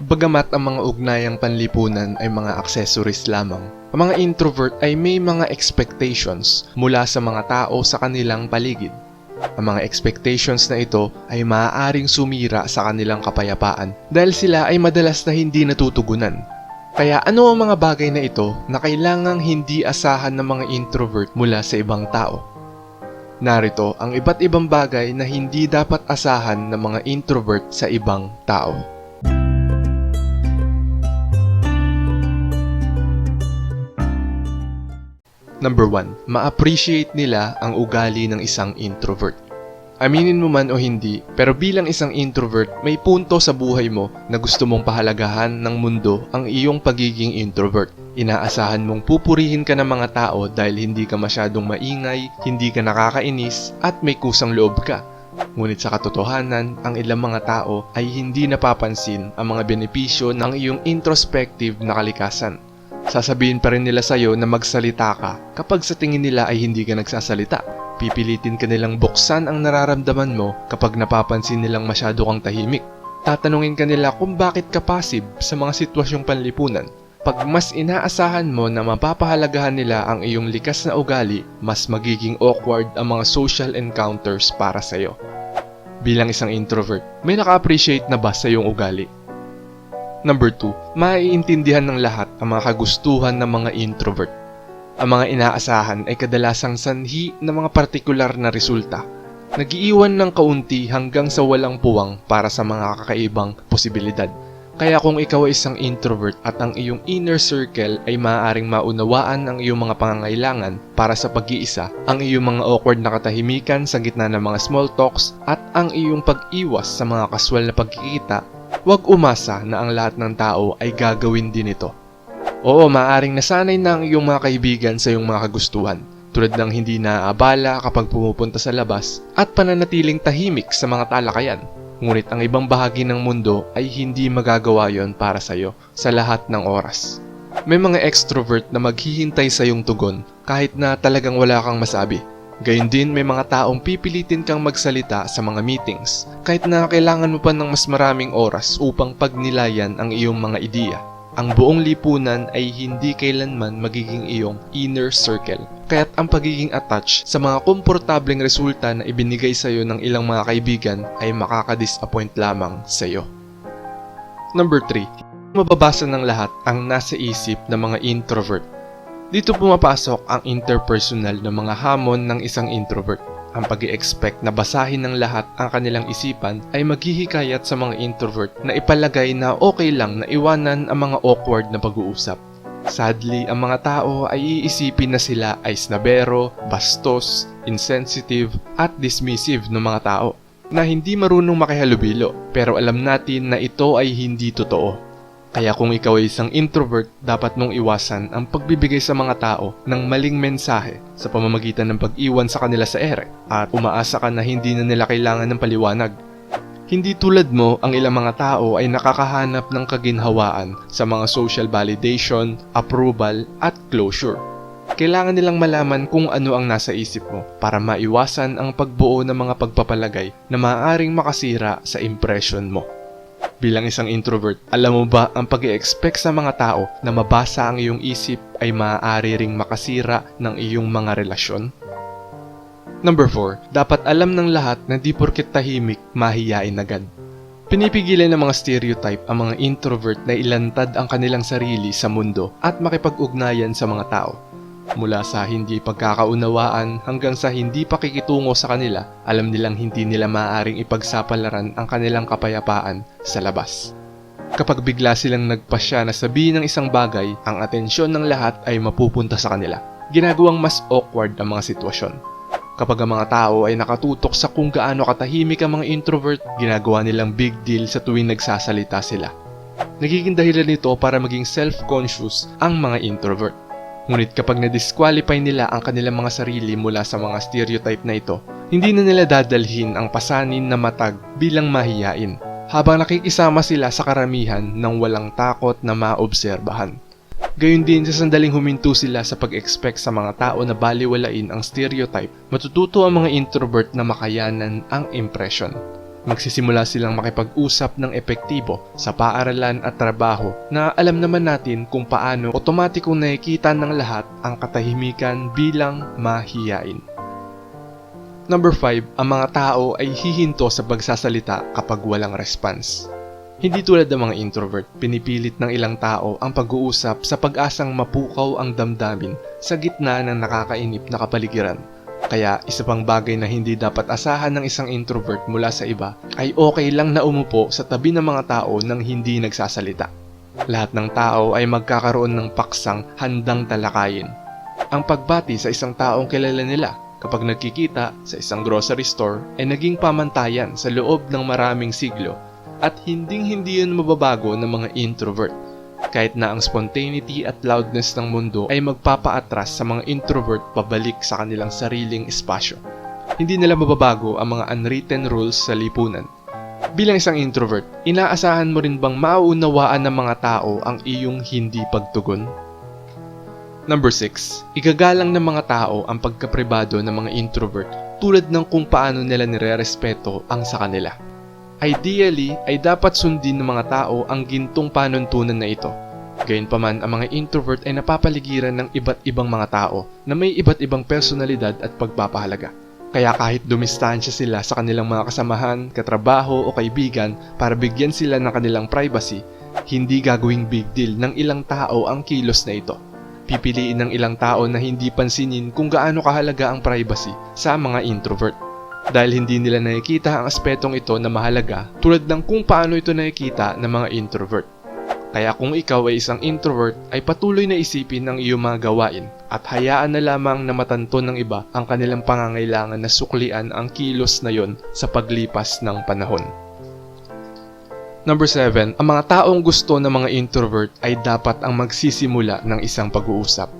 Bagamat ang mga ugnayang panlipunan ay mga accessories lamang, ang mga introvert ay may mga expectations mula sa mga tao sa kanilang paligid. Ang mga expectations na ito ay maaaring sumira sa kanilang kapayapaan dahil sila ay madalas na hindi natutugunan. Kaya ano ang mga bagay na ito na kailangang hindi asahan ng mga introvert mula sa ibang tao? Narito ang iba't ibang bagay na hindi dapat asahan ng mga introvert sa ibang tao. Number 1. Ma-appreciate nila ang ugali ng isang introvert. Aminin mo man o hindi, pero bilang isang introvert, may punto sa buhay mo na gusto mong pahalagahan ng mundo ang iyong pagiging introvert. Inaasahan mong pupurihin ka ng mga tao dahil hindi ka masyadong maingay, hindi ka nakakainis, at may kusang loob ka. Ngunit sa katotohanan, ang ilang mga tao ay hindi napapansin ang mga benepisyo ng iyong introspective na kalikasan. Sasabihin pa rin nila sa'yo na magsalita ka kapag sa tingin nila ay hindi ka nagsasalita. Pipilitin ka nilang buksan ang nararamdaman mo kapag napapansin nilang masyado kang tahimik. Tatanungin ka nila kung bakit ka passive sa mga sitwasyong panlipunan. Pag mas inaasahan mo na mapapahalagahan nila ang iyong likas na ugali, mas magiging awkward ang mga social encounters para sa'yo. Bilang isang introvert, may naka-appreciate na ba sa iyong ugali? Number 2, maiintindihan ng lahat ang mga kagustuhan ng mga introvert. Ang mga inaasahan ay kadalasang sanhi ng mga partikular na resulta. Nagiiwan ng kaunti hanggang sa walang puwang para sa mga kakaibang posibilidad. Kaya kung ikaw ay isang introvert at ang iyong inner circle ay maaaring maunawaan ang iyong mga pangangailangan para sa pag-iisa, ang iyong mga awkward na katahimikan sa gitna ng mga small talks at ang iyong pag-iwas sa mga kaswal na pagkikita, huwag umasa na ang lahat ng tao ay gagawin din ito. Oo, maaring nasanay na ang iyong mga kaibigan sa iyong mga kagustuhan, tulad ng hindi naaabala kapag pumupunta sa labas at pananatiling tahimik sa mga talakayan. Ngunit ang ibang bahagi ng mundo ay hindi magagawa yon para sa iyo sa lahat ng oras. May mga extrovert na maghihintay sa iyong tugon kahit na talagang wala kang masabi. Gayun din may mga taong pipilitin kang magsalita sa mga meetings kahit na kailangan mo pa ng mas maraming oras upang pagnilayan ang iyong mga ideya ang buong lipunan ay hindi kailanman magiging iyong inner circle. Kaya't ang pagiging attached sa mga komportableng resulta na ibinigay sa iyo ng ilang mga kaibigan ay makaka-disappoint lamang sa iyo. Number 3. Mababasa ng lahat ang nasa isip ng mga introvert. Dito pumapasok ang interpersonal na mga hamon ng isang introvert. Ang pag expect na basahin ng lahat ang kanilang isipan ay maghihikayat sa mga introvert na ipalagay na okay lang na iwanan ang mga awkward na pag-uusap. Sadly, ang mga tao ay iisipin na sila ay snabero, bastos, insensitive, at dismissive ng mga tao na hindi marunong makihalubilo pero alam natin na ito ay hindi totoo. Kaya kung ikaw ay isang introvert, dapat mong iwasan ang pagbibigay sa mga tao ng maling mensahe sa pamamagitan ng pag-iwan sa kanila sa ere at umaasa ka na hindi na nila kailangan ng paliwanag. Hindi tulad mo, ang ilang mga tao ay nakakahanap ng kaginhawaan sa mga social validation, approval, at closure. Kailangan nilang malaman kung ano ang nasa isip mo para maiwasan ang pagbuo ng mga pagpapalagay na maaaring makasira sa impression mo. Bilang isang introvert, alam mo ba ang pag expect sa mga tao na mabasa ang iyong isip ay maaari ring makasira ng iyong mga relasyon? Number 4. Dapat alam ng lahat na di porket tahimik, mahiyain agad. Pinipigilan ng mga stereotype ang mga introvert na ilantad ang kanilang sarili sa mundo at makipag-ugnayan sa mga tao Mula sa hindi pagkakaunawaan hanggang sa hindi pakikitungo sa kanila, alam nilang hindi nila maaaring ipagsapalaran ang kanilang kapayapaan sa labas. Kapag bigla silang nagpasya na sabihin ng isang bagay, ang atensyon ng lahat ay mapupunta sa kanila. Ginagawang mas awkward ang mga sitwasyon. Kapag ang mga tao ay nakatutok sa kung gaano katahimik ang mga introvert, ginagawa nilang big deal sa tuwing nagsasalita sila. Nagiging dahilan nito para maging self-conscious ang mga introvert Ngunit kapag na-disqualify nila ang kanilang mga sarili mula sa mga stereotype na ito, hindi na nila dadalhin ang pasanin na matag bilang mahiyain habang nakikisama sila sa karamihan ng walang takot na maobserbahan. Gayun din sa sandaling huminto sila sa pag-expect sa mga tao na baliwalain ang stereotype, matututo ang mga introvert na makayanan ang impression. Magsisimula silang makipag-usap ng epektibo sa paaralan at trabaho na alam naman natin kung paano otomatikong nakikita ng lahat ang katahimikan bilang mahiyain. Number 5, ang mga tao ay hihinto sa pagsasalita kapag walang response. Hindi tulad ng mga introvert, pinipilit ng ilang tao ang pag-uusap sa pag-asang mapukaw ang damdamin sa gitna ng nakakainip na kapaligiran. Kaya isa pang bagay na hindi dapat asahan ng isang introvert mula sa iba ay okay lang na umupo sa tabi ng mga tao nang hindi nagsasalita. Lahat ng tao ay magkakaroon ng paksang handang talakayin. Ang pagbati sa isang taong kilala nila kapag nagkikita sa isang grocery store ay naging pamantayan sa loob ng maraming siglo at hinding-hindi yun mababago ng mga introvert. Kahit na ang spontaneity at loudness ng mundo ay magpapaatras sa mga introvert pabalik sa kanilang sariling espasyo. Hindi nila mababago ang mga unwritten rules sa lipunan. Bilang isang introvert, inaasahan mo rin bang mauunawaan ng mga tao ang iyong hindi pagtugon? Number 6. Igagalang ng mga tao ang pagkapribado ng mga introvert tulad ng kung paano nila nire-respeto ang sa kanila. Ideally, ay dapat sundin ng mga tao ang gintong panuntunan na ito. Gayunpaman, ang mga introvert ay napapaligiran ng iba't ibang mga tao na may iba't ibang personalidad at pagpapahalaga. Kaya kahit dumistansya sila sa kanilang mga kasamahan, katrabaho o kaibigan para bigyan sila ng kanilang privacy, hindi gagawing big deal ng ilang tao ang kilos na ito. Pipiliin ng ilang tao na hindi pansinin kung gaano kahalaga ang privacy sa mga introvert dahil hindi nila nakikita ang aspetong ito na mahalaga tulad ng kung paano ito nakikita ng mga introvert. Kaya kung ikaw ay isang introvert ay patuloy na isipin ang iyong mga gawain at hayaan na lamang na matanto ng iba ang kanilang pangangailangan na suklian ang kilos na yon sa paglipas ng panahon. Number 7, ang mga taong gusto ng mga introvert ay dapat ang magsisimula ng isang pag-uusap.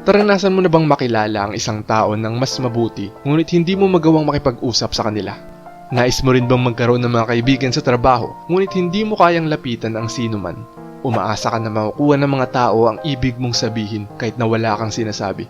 Taranasan mo na bang makilala ang isang tao ng mas mabuti ngunit hindi mo magawang makipag-usap sa kanila? Nais mo rin bang magkaroon ng mga kaibigan sa trabaho ngunit hindi mo kayang lapitan ang sino man? Umaasa ka na makukuha ng mga tao ang ibig mong sabihin kahit na wala kang sinasabi.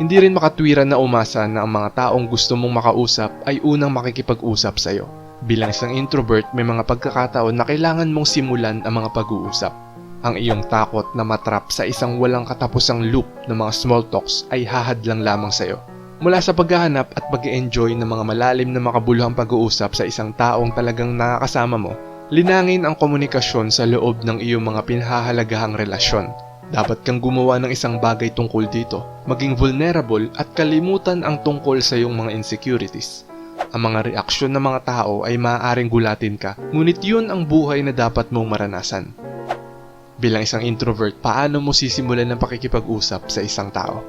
Hindi rin makatwiran na umasa na ang mga taong gusto mong makausap ay unang makikipag-usap sa iyo. Bilang isang introvert, may mga pagkakataon na kailangan mong simulan ang mga pag-uusap. Ang iyong takot na matrap sa isang walang katapusang loop ng mga small talks ay hahadlang lamang sa iyo. Mula sa paghahanap at pag enjoy ng mga malalim na makabuluhang pag-uusap sa isang taong talagang nakakasama mo, linangin ang komunikasyon sa loob ng iyong mga pinahahalagahang relasyon. Dapat kang gumawa ng isang bagay tungkol dito, maging vulnerable at kalimutan ang tungkol sa iyong mga insecurities. Ang mga reaksyon ng mga tao ay maaaring gulatin ka, ngunit yun ang buhay na dapat mong maranasan. Bilang isang introvert, paano mo sisimulan ng pakikipag-usap sa isang tao?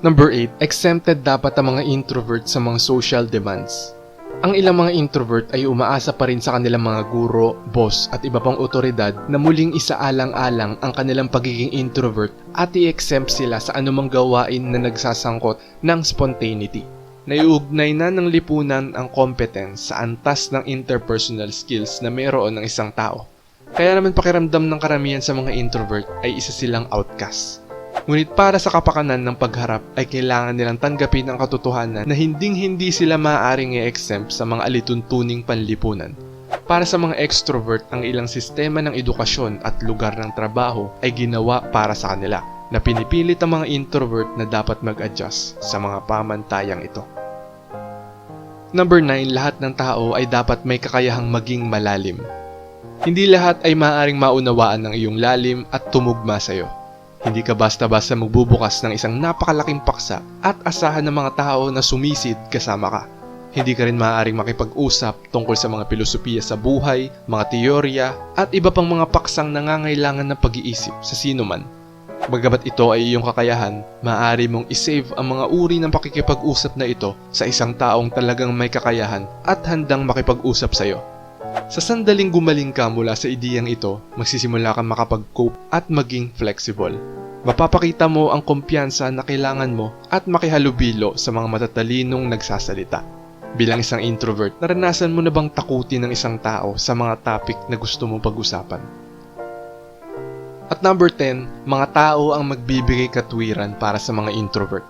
Number 8, exempted dapat ang mga introvert sa mga social demands. Ang ilang mga introvert ay umaasa pa rin sa kanilang mga guro, boss at iba pang otoridad na muling isaalang-alang ang kanilang pagiging introvert at i-exempt sila sa anumang gawain na nagsasangkot ng spontaneity. Naiugnay na ng lipunan ang competence sa antas ng interpersonal skills na mayroon ng isang tao. Kaya naman pakiramdam ng karamihan sa mga introvert ay isa silang outcast. Ngunit para sa kapakanan ng pagharap ay kailangan nilang tanggapin ang katotohanan na hinding-hindi sila maaaring i-exempt sa mga alituntuning panlipunan. Para sa mga extrovert, ang ilang sistema ng edukasyon at lugar ng trabaho ay ginawa para sa kanila na pinipilit ang mga introvert na dapat mag-adjust sa mga pamantayang ito. Number 9, lahat ng tao ay dapat may kakayahang maging malalim. Hindi lahat ay maaaring maunawaan ng iyong lalim at tumugma sa iyo. Hindi ka basta-basta magbubukas ng isang napakalaking paksa at asahan ng mga tao na sumisid kasama ka. Hindi ka rin maaaring makipag-usap tungkol sa mga filosofiya sa buhay, mga teorya, at iba pang mga paksang nangangailangan ng pag-iisip sa sino man. Bagamat ito ay iyong kakayahan, maaari mong isave ang mga uri ng pakikipag-usap na ito sa isang taong talagang may kakayahan at handang makipag-usap sa iyo. Sa sandaling gumaling ka mula sa ideyang ito, magsisimula kang makapag-cope at maging flexible. Mapapakita mo ang kumpiyansa na kailangan mo at makihalubilo sa mga matatalinong nagsasalita. Bilang isang introvert, naranasan mo na bang takutin ng isang tao sa mga topic na gusto mong pag-usapan? At number 10, mga tao ang magbibigay katwiran para sa mga introvert.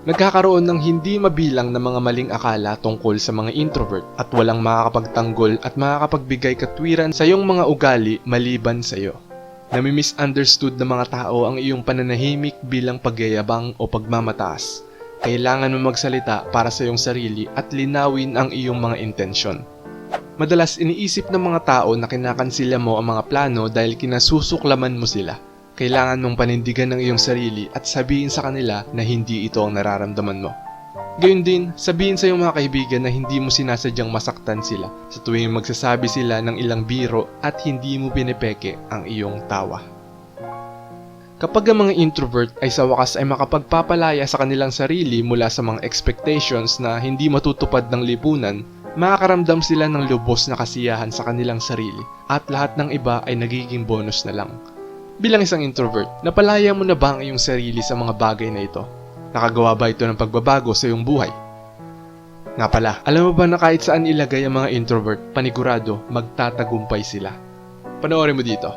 Nagkakaroon ng hindi mabilang na mga maling akala tungkol sa mga introvert at walang makakapagtanggol at makakapagbigay katwiran sa iyong mga ugali maliban sa iyo. Nami-misunderstood ng mga tao ang iyong pananahimik bilang pagyayabang o pagmamataas. Kailangan mo magsalita para sa iyong sarili at linawin ang iyong mga intensyon. Madalas iniisip ng mga tao na kinakansila mo ang mga plano dahil kinasusuklaman mo sila. Kailangan mong panindigan ng iyong sarili at sabihin sa kanila na hindi ito ang nararamdaman mo. Gayun din, sabihin sa iyong mga kaibigan na hindi mo sinasadyang masaktan sila sa tuwing magsasabi sila ng ilang biro at hindi mo pinepeke ang iyong tawa. Kapag ang mga introvert ay sa wakas ay makapagpapalaya sa kanilang sarili mula sa mga expectations na hindi matutupad ng lipunan, makakaramdam sila ng lubos na kasiyahan sa kanilang sarili at lahat ng iba ay nagiging bonus na lang. Bilang isang introvert, napalaya mo na ba ang iyong sarili sa mga bagay na ito? Nakagawa ba ito ng pagbabago sa iyong buhay? Nga pala, alam mo ba na kahit saan ilagay ang mga introvert, panigurado, magtatagumpay sila? Panoorin mo dito.